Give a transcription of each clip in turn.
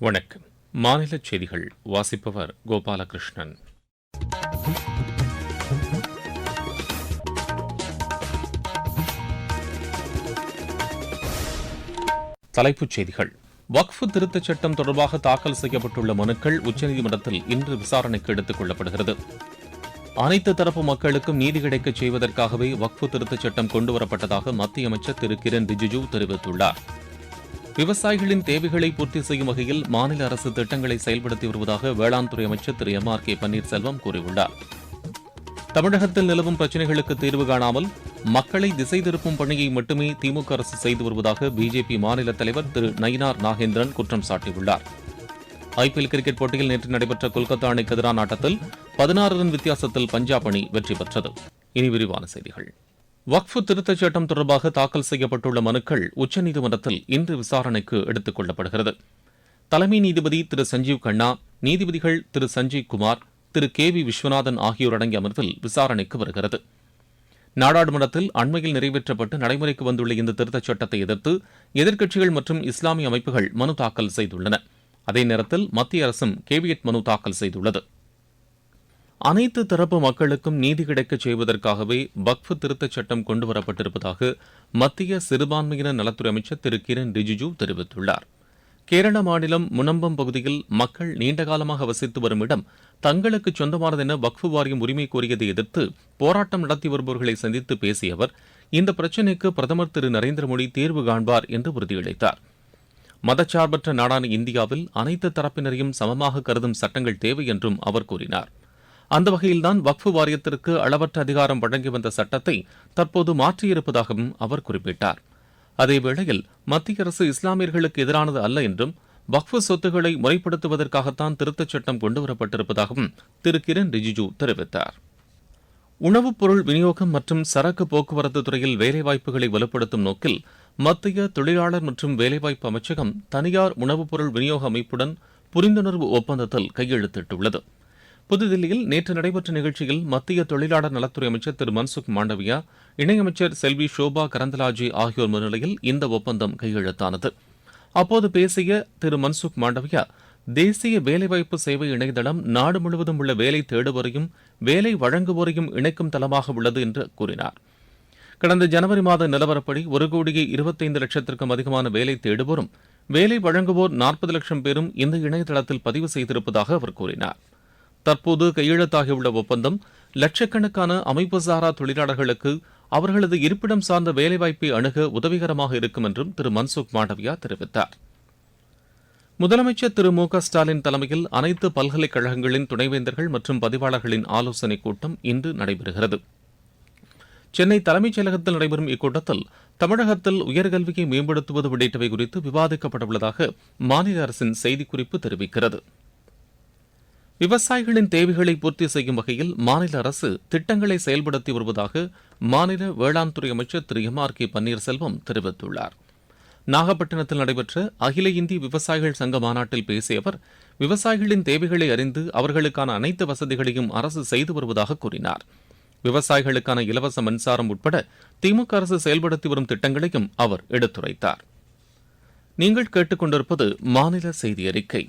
வணக்கம். மாநில செய்திகள் வாசிப்பவர் கோபாலகிருஷ்ணன். தலைப்புச் செய்திகள். வக்ஃபு திருத்தச் சட்டம் தொடர்பாக தாக்கல் செய்யப்பட்டுள்ள மனுக்கள் உச்சநீதிமன்றத்தில் இன்று விசாரணைக்கு எடுத்துக் கொள்ளப்படுகிறது. அனைத்து தரப்பு மக்களுக்கும் நீதி கிடைக்கச் செய்வதற்காகவே வக்ஃபு திருத்தச் சட்டம் கொண்டுவரப்பட்டதாக மத்திய அமைச்சர் திரு. கிரண் ரிஜிஜு தெரிவித்துள்ளார். விவசாயிகளின் தேவைகளை பூர்த்தி செய்யும் வகையில் மாநில அரசு திட்டங்களை செயல்படுத்தி வருவதாக வேளாண் துறை அமைச்சர் திரு எம் ஆர் கே பன்னீர்செல்வம் கூறியுள்ளார். தமிழகத்தில் நிலவும் பிரச்சினைகளுக்கு தீர்வு காணாமல் மக்களை திசை திருப்பும் பணியை மட்டுமே திமுக அரசு செய்து வருவதாக பிஜேபி மாநில தலைவர் திரு நயினார் நாகேந்திரன் குற்றம் சாட்டியுள்ளார். ஐபிஎல் கிரிக்கெட் போட்டியில் நேற்று நடைபெற்ற கொல்கத்தா அணிக்கு எதிரான ஆட்டத்தில் பதினாறு ரன் வித்தியாசத்தில் பஞ்சாப் அணி வெற்றி பெற்றது. இனி விரிவான செய்திகள். வக்ஃபு திருத்தச் சட்டம் தொடர்பாக தாக்கல் செய்யப்பட்டுள்ள மனுக்கள் உச்சநீதிமன்றத்தில் இன்று விசாரணைக்கு எடுத்துக் கொள்ளப்படுகிறது. தலைமை நீதிபதி திரு. சஞ்சீவ் கண்ணா நீதிபதிகள் திரு. சஞ்சீவ் குமார் திரு. கே. வி. விஸ்வநாதன் ஆகியோர் அடங்கிய அமர்வில் விசாரணைக்கு வருகிறது. நாடாளுமன்றத்தில் அண்மையில் நிறைவேற்றப்பட்டு நடைமுறைக்கு வந்துள்ள இந்த திருத்தச் சட்டத்தை எதிர்த்து எதிர்க்கட்சிகள் மற்றும் இஸ்லாமிய அமைப்புகள் மனு தாக்கல் செய்துள்ளன. அதே நேரத்தில் மத்திய அரசும் கேவியட் மனு தாக்கல் செய்துள்ளது. அனைத்து தரப்பு மக்களுக்கும் நீதி கிடைக்கச் செய்வதற்காகவே வக்ஃபு திருத்தச் சட்டம் கொண்டுவரப்பட்டிருப்பதாக மத்திய சிறுபான்மையினர் நலத்துறை அமைச்சர் திரு கிரண் ரிஜிஜு தெரிவித்துள்ளார். கேரள மாநிலம் முனம்பம் பகுதியில் மக்கள் நீண்டகாலமாக வசித்து வரும் இடம் தங்களுக்கு சொந்தமானதென வக்ஃபு வாரியம் உரிமை கோரியதை எதிர்த்து போராட்டம் நடத்தி வருபவர்களை சந்தித்து பேசிய அவர் இந்த பிரச்சினைக்கு பிரதமர் திரு நரேந்திர மோடி தீர்வு காண்பார் என்று உறுதியளித்தார். மதச்சார்பற்ற நாடான இந்தியாவில் அனைத்து தரப்பினரையும் சமமாக கருதும் சட்டங்கள் தேவை என்றும் அவர் கூறினார். அந்த வகையில்தான் வக்ஃபு வாரியத்திற்கு அளவற்ற அதிகாரம் வழங்கி வந்த சட்டத்தை தற்போது மாற்றியிருப்பதாகவும் அவர் குறிப்பிட்டார். அதேவேளையில் மத்திய அரசு இஸ்லாமியர்களுக்கு எதிரானது அல்ல என்றும் வக்ஃபு சொத்துக்களை முறைப்படுத்துவதற்காகத்தான் திருத்தச் சட்டம் கொண்டுவரப்பட்டிருப்பதாகவும் திரு கிரண் ரிஜிஜூ தெரிவித்தார். உணவுப் பொருள் விநியோகம் மற்றும் சரக்கு போக்குவரத்து துறையில் வேலைவாய்ப்புகளை வலுப்படுத்தும் நோக்கில் மத்திய தொழிலாளர் மற்றும் வேலைவாய்ப்பு அமைச்சகம் தனியார் உணவுப் பொருள் விநியோக அமைப்புடன் புரிந்துணர்வு ஒப்பந்தத்தில் கையெழுத்திட்டுள்ளது. புதுதில்லியில் நேற்று நடைபெற்ற நிகழ்ச்சியில் மத்திய தொழிலாளர் நலத்துறை அமைச்சர் திரு மன்சுக் மாண்டவியா இணையமைச்சர் செல்வி ஷோபா கரந்தலாஜி ஆகியோர் முன்னிலையில் இந்த ஒப்பந்தம் கையெழுத்தானது. அப்போது பேசிய திரு மன்சுக் மாண்டவியா தேசிய வேலைவாய்ப்பு சேவை இணையதளம் நாடு முழுவதும் உள்ள வேலை தேடுவோரையும் வேலை வழங்குவோரையும் இணைக்கும் தளமாக உள்ளது என்று கூறினார். கடந்த ஜனவரி மாத நிலவரப்படி ஒரு கோடியே இருபத்தைந்து லட்சத்திற்கும் அதிகமான வேலை தேடுவோரும் வேலை வழங்குவோர் நாற்பது லட்சம் பேரும் இந்த இணையதளத்தில் பதிவு செய்திருப்பதாக அவர் கூறினார். தற்போது கையெழுத்தாகியுள்ள ஒப்பந்தம் லட்சக்கணக்கான அமைப்புசாரா தொழிலாளர்களுக்கு அவர்களது இருப்பிடம் சார்ந்த வேலைவாய்ப்பை அணுக உதவிகரமாக இருக்கும் என்றும் திரு மன்சுக் மாண்டவியா தெரிவித்தார். முதலமைச்சர் திரு மு க ஸ்டாலின் தலைமையில் அனைத்து பல்கலைக்கழகங்களின் துணைவேந்தர்கள் மற்றும் பதிவாளர்களின் ஆலோசனைக் கூட்டம் இன்று நடைபெறுகிறது. சென்னை தலைமைச் செயலகத்தில் நடைபெறும் இக்கூட்டத்தில் தமிழகத்தில் உயர்கல்வியை மேம்படுத்துவது உள்ளிட்டவை குறித்து விவாதிக்கப்பட உள்ளதாக மாநில அரசின் செய்திக்குறிப்பு தெரிவிக்கிறது. விவசாயிகளின் தேவைகளை பூர்த்தி செய்யும் வகையில் மாநில அரசு திட்டங்களை செயல்படுத்தி வருவதாக மாநில வேளாண் துறை அமைச்சர் திரு எம் ஆர் கே பன்னீர்செல்வம் தெரிவித்துள்ளார். நாகப்பட்டினத்தில் நடைபெற்ற அகில இந்திய விவசாயிகள் சங்க மாநாட்டில் பேசிய அவர் விவசாயிகளின் தேவைகளை அறிந்து அவர்களுக்கான அனைத்து வசதிகளையும் அரசு செய்து வருவதாக கூறினார். விவசாயிகளுக்கான இலவச மின்சாரம் உட்பட திமுக அரசு செயல்படுத்தி வரும் திட்டங்களையும் அவர் எடுத்துரைத்தார். நீங்கள் கேட்டுக்கொண்டிருப்பது மாநில செய்தி அறிக்கை.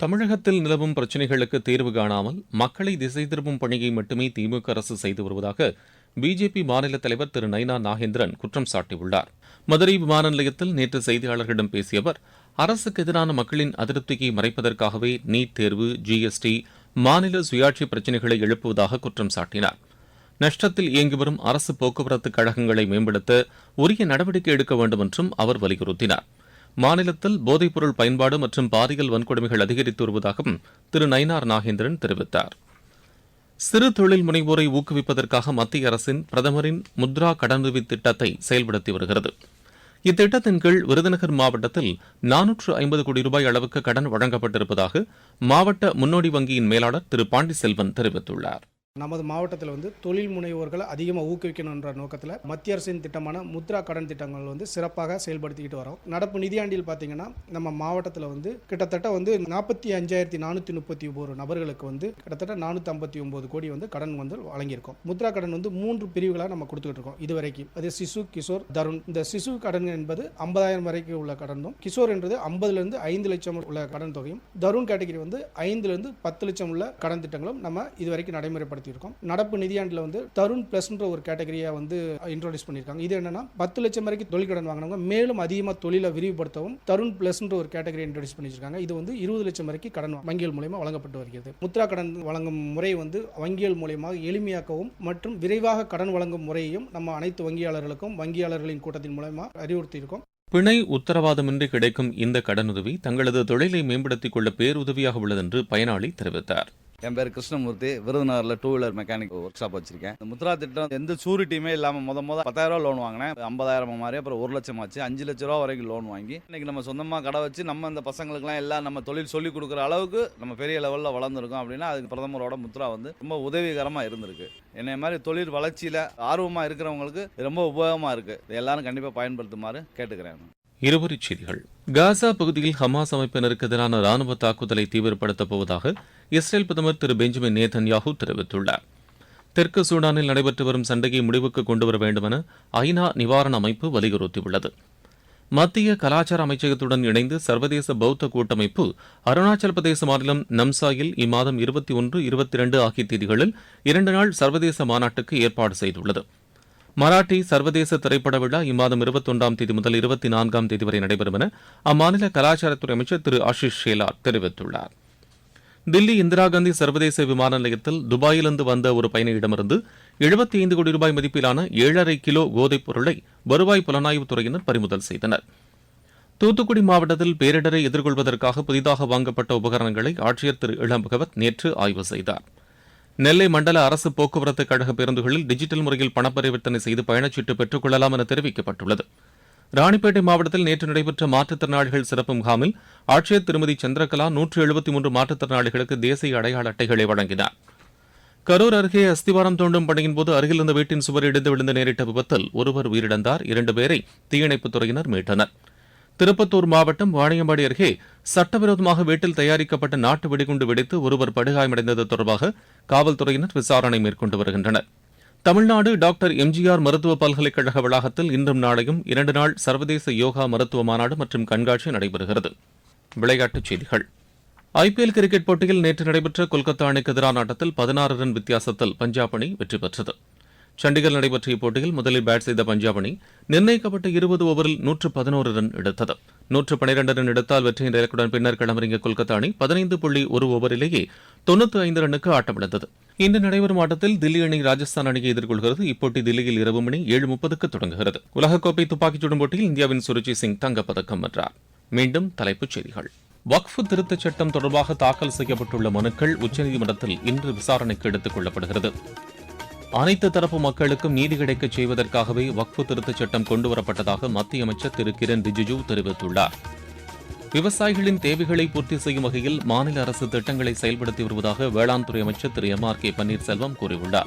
தமிழகத்தில் நிலவும் பிரச்சினைகளுக்கு தீர்வு காணாமல் மக்களை திசை திருப்பும் பணியை மட்டுமே திமுக அரசு செய்து வருவதாக பிஜேபி மாநில தலைவர் திரு நைனா நாகேந்திரன் குற்றம் சாட்டியுள்ளார். மதுரை விமான நிலையத்தில் நேற்று செய்தியாளர்களிடம் பேசிய அவர் அரசுக்கு எதிரான மக்களின் அதிருப்தியை மறைப்பதற்காகவே நீட் தேர்வு ஜிஎஸ்டி மாநில சுயாட்சி பிரச்சினைகளை எழுப்புவதாக குற்றம் சாட்டினார். நஷ்டத்தில் இயங்கி வரும் அரசு போக்குவரத்து கழகங்களை மேம்படுத்த உரிய நடவடிக்கை எடுக்க வேண்டும் என்றும் அவர் வலியுறுத்தினார். மாநிலத்தில் போதைப்பொருள் பயன்பாடு மற்றும் பாலியல் வன்கொடுமைகள் அதிகரித்து வருவதாகவும் திரு நயினார் நாகேந்திரன் தெரிவித்தார். சிறு தொழில் முனைவோரை ஊக்குவிப்பதற்காக மத்திய அரசின் பிரதமரின் முத்ரா கடனுதவி திட்டத்தை செயல்படுத்தி வருகிறது. இத்திட்டத்தின் கீழ் விருதுநகர் மாவட்டத்தில் நானூற்று ஐம்பது கோடி ரூபாய் அளவுக்கு கடன் வழங்கப்பட்டிருப்பதாக மாவட்ட முன்னோடி வங்கியின் மேலாளர் திரு பாண்டிசெல்வன் தெரிவித்துள்ளார். நமது மாவட்டத்தில் வந்து தொழில் முனைவோர்களை அதிகமாக ஊக்குவிக்கணுன்ற நோக்கத்தில் மத்திய அரசின் திட்டமான முத்ரா கடன் திட்டங்கள் வந்து சிறப்பாக செயல்படுத்திக்கிட்டு வரோம். நடப்பு நிதியாண்டில் பார்த்தீங்கன்னா நம்ம மாவட்டத்தில் வந்து கிட்டத்தட்ட வந்து நாற்பத்தி அஞ்சாயிரத்தி நானூற்றி முப்பத்தி ஒரு நபர்களுக்கு வந்து கிட்டத்தட்ட நானூற்றி ஐம்பத்தி ஒம்பது கோடி வந்து கடன் வந்து வழங்கியிருக்கோம். முத்ரா கடன் வந்து மூன்று பிரிவுகளாக நம்ம கொடுத்துக்கிட்டு இருக்கோம். இது வரைக்கும் அது சிசு கிஷோர் தருண். இந்த சிசு கடன் என்பது ஐம்பதாயிரம் வரைக்கும் உள்ள கடனும் கிஷோர் என்றது ஐம்பதுலேருந்து ஐந்து லட்சம் உள்ள கடன் தொகையும் தருண் கேட்டகரி வந்து ஐந்துலேருந்து பத்து லட்சம் உள்ள கடன் திட்டங்களும் நம்ம இது வரைக்கும் பயன்படுத்தியிருக்கோம். நடப்பு நிதியாண்டில் வந்து தருண் பிளஸ்ன்ற ஒரு கேட்டகரியை வந்து இன்ட்ரோடியூஸ் பண்ணியிருக்காங்க. இது என்னன்னா பத்து லட்சம் வரைக்கும் தொழில் கடன் வாங்கினவங்க மேலும் அதிகமாக தொழிலை விரிவுபடுத்தவும் தருண் பிளஸ்ன்ற ஒரு கேட்டகரி இன்ட்ரோடியூஸ் பண்ணியிருக்காங்க. இது வந்து இருபது லட்சம் வரைக்கும் கடன் வங்கிகள் மூலயமா வழங்கப்பட்டு வருகிறது. முத்ரா கடன் வழங்கும் முறை வந்து வங்கிகள் மூலயமாக எளிமையாக்கவும் மற்றும் விரைவாக கடன் வழங்கும் முறையையும் நம்ம அனைத்து வங்கியாளர்களுக்கும் வங்கியாளர்களின் கூட்டத்தின் மூலயமா அறிவுறுத்தியிருக்கோம். பிணை உத்தரவாதமின்றி கிடைக்கும் இந்த கடனுதவி தங்களது தொழிலை மேம்படுத்திக் கொள்ள பேருதவியாக உள்ளது என்று பயனாளி தெரிவித்தார். என் பேர் கிருஷ்ணமூர்த்தி விருதுநகரில் two wheeler mechanic workshop வச்சிருக்கேன். இந்த முத்ரா திட்டம் எந்த சூரிட்டியுமே இல்லாமல் முத முத பத்தாயிரம் ரூபா லோன் வாங்கினேன். ஐம்பதாயிரம் மாதிரி அப்புறம் ஒரு லட்சம் ஆச்சு. அஞ்சு லட்ச ரூபா வரைக்கும் லோன் வாங்கி இன்னைக்கு நம்ம சொந்தமாக கடை வச்சு நம்ம இந்த பசங்களுக்குலாம் எல்லாம் நம்ம தொழில் சொல்லி கொடுக்குற அளவுக்கு நம்ம பெரிய லெவலில் வளர்ந்துருக்கோம் அப்படின்னா அதுக்கு பிரதமரோட முத்ரா வந்து ரொம்ப உதவிகரமாக இருந்திருக்கு. என்னை மாதிரி தொழில் வளர்ச்சியில் ஆர்வமாக இருக்கிறவங்களுக்கு ரொம்ப உபயோகமாக இருக்குது எல்லாரும் கண்டிப்பாக பயன்படுத்துமாறு கேட்டுக்கிறேன். இருவரிச் செய்திகள். காசா பகுதியில் ஹமாஸ் அமைப்பினருக்கு எதிரான ராணுவ தாக்குதலை தீவிரப்படுத்தப் போவதாக இஸ்ரேல் பிரதமர் திரு பெஞ்சமின் நேதன்யாகு தெரிவித்துள்ளார். தெற்கு சூடானில் நடைபெற்று வரும் சண்டையை முடிவுக்கு கொண்டுவர வேண்டுமென ஐநா நிவாரண அமைப்பு வலியுறுத்தியுள்ளது. மத்திய கலாச்சார அமைச்சகத்துடன் இணைந்து சர்வதேச பௌத்த கூட்டமைப்பு அருணாச்சல பிரதேச மாநிலம் நம்சாயில் இம்மாதம் இருபத்தி ஒன்று இருபத்தி இரண்டு ஆகிய தேதிகளில் இரண்டு நாள் சர்வதேச மாநாட்டுக்கு ஏற்பாடு செய்துள்ளது. மராட்டி சர்வதேச திரைப்பட விழா இம்மாதம் இருபத்தொன்றாம் தேதி முதல் இருபத்தி நான்காம் தேதி வரை நடைபெறும் என அம்மாநில கலாச்சாரத்துறை அமைச்சர் திரு ஆஷிஷ் ஷேலார் தெரிவித்துள்ளார். தில்லி இந்திரா காந்தி சர்வதேச விமான நிலையத்தில் துபாயிலிருந்து வந்த ஒரு பயணியிடமிருந்து எழுபத்தி ஐந்து கோடி ரூபாய் மதிப்பிலான ஏழரை கிலோ கோதைப் பொருளை வருவாய் புலனாய்வுத் துறையினர் பறிமுதல் செய்தனர். தூத்துக்குடி மாவட்டத்தில் பேரிடரை எதிர்கொள்வதற்காக புதிதாக வாங்கப்பட்ட உபகரணங்களை ஆட்சியர் திரு இளம் பகவத் நேற்று ஆய்வு செய்தார். நெல்லை மண்டல அரசு போக்குவரத்து கழக பேருந்துகளில் டிஜிட்டல் முறையில் பணப்பரிவர்த்தனை செய்து பயணச்சீட்டு பெற்றுக் கொள்ளலாம் என தெரிவிக்கப்பட்டுள்ளது. ராணிப்பேட்டை மாவட்டத்தில் நேற்று நடைபெற்ற மாற்றுத்திறனாளிகள் சிறப்பு முகாமில் ஆட்சியர் திருமதி சந்திரகலா நூற்று எழுபத்தி மூன்று மாற்றுத்திறனாளிகளுக்கு தேசிய அடையாள அட்டைகளை வழங்கினார். கரூர் அருகே அஸ்திவாரம் தோண்டும் பணியின் போது அருகில் இருந்த வீட்டின் சுவர் இடிந்து விழுந்து நேரிட்ட விபத்தில் ஒருவர் உயிரிழந்தார். இரண்டு பேரை தீயணைப்புத் துறையினர் மீட்டனர். திருப்பத்தூர் மாவட்டம் வாணியம்பாடி அருகே சட்டவிரோதமாக வீட்டில் தயாரிக்கப்பட்ட நாட்டு வெடிகுண்டு வெடித்து ஒருவர் படுகாயமடைந்தது தொடர்பாக காவல்துறையினர் விசாரணை மேற்கொண்டு வருகின்றனர். தமிழ்நாடு டாக்டர் எம்ஜிஆர் மருத்துவ பல்கலைக்கழக வளாகத்தில் இன்றும் நாளையும் இரண்டு நாள் சர்வதேச யோகா மருத்துவ மாநாடு மற்றும் கண்காட்சி நடைபெறுகிறது. விளையாட்டுச் செய்திகள். ஐபிஎல் கிரிக்கெட் போட்டியில் நேற்று நடைபெற்ற கொல்கத்தா அணிக்கு எதிரான ஆட்டத்தில் பதினாறு ரன் வித்தியாசத்தில் பஞ்சாப் அணி வெற்றி பெற்றது. சண்டிகர் நடைபெற்ற இப்போட்டியில் முதலில் பேட் செய்த பஞ்சாப் அணி நிர்ணயிக்கப்பட்ட இருபது ஓவரில் நூற்று பதினோரு ரன் எடுத்தது. நூற்று பனிரெண்டு ரன் எடுத்தால் வெற்றியின் இலக்குடன் பின்னர் களமிறங்கிய கொல்கத்தா அணி பதினைந்து புள்ளி ஒரு ஓவரிலேயே தொண்ணூத்தி ஐந்து ரன்னுக்கு ஆட்டமிழந்தது. இன்று நடைபெறும் ஆட்டத்தில் தில்லி அணி ராஜஸ்தான் அணியை எதிர்கொள்கிறது. இப்போட்டி தில்லியில் இரவு மணி ஏழு முப்பதுக்கு தொடங்குகிறது. உலகக்கோப்பை துப்பாக்கிச் சுடும் போட்டியில் இந்தியாவின் சுருச்சி சிங் தங்கப்பதக்கம் வென்றார். மீண்டும் தலைப்புச் செய்திகள். வக்ஃபு திருத்தச் சட்டம் தொடர்பாக தாக்கல் செய்யப்பட்டுள்ள மனுக்கள் உச்சநீதிமன்றத்தில் இன்று விசாரணைக்கு எடுத்துக் கொள்ளப்படுகிறது. அனைத்து தரப்பு மக்களுக்கும் நீதி கிடைக்கச் செய்வதற்காகவே வக்ஃபு திருத்தச் சட்டம் கொண்டுவரப்பட்டதாக மத்திய அமைச்சர் திரு. கிரண் ரிஜிஜு தெரிவித்துள்ளார். விவசாயிகளின் தேவைகளை பூர்த்தி செய்யும் வகையில் மாநில அரசு திட்டங்களை செயல்படுத்தி வருவதாக வேளாண் துறை அமைச்சர் திரு. எம். ஆர். கே. பன்னீர்செல்வம் கூறியுள்ளார்.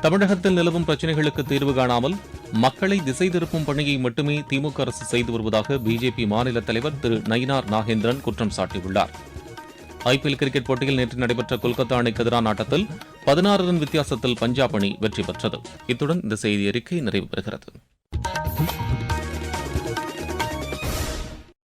தமிழகத்தில் நிலவும் பிரச்சினைகளுக்கு தீர்வு காணாமல் மக்களை திசை திருப்பும் பணியை மட்டுமே திமுக அரசு செய்து வருவதாக பிஜேபி மாநில தலைவர் திரு. நயினார் நாகேந்திரன் குற்றம் சாட்டியுள்ளார். ஐபிஎல் கிரிக்கெட் போட்டியில் நேற்று நடைபெற்ற கொல்கத்தா அணிக்கு எதிரான ஆட்டத்தில் பதினாறு ரன் வித்தியாசத்தில் பஞ்சாப் அணி வெற்றி பெற்றது. இத்துடன் இந்த செய்தி அறிக்கை நிறைவு பெறுகிறது.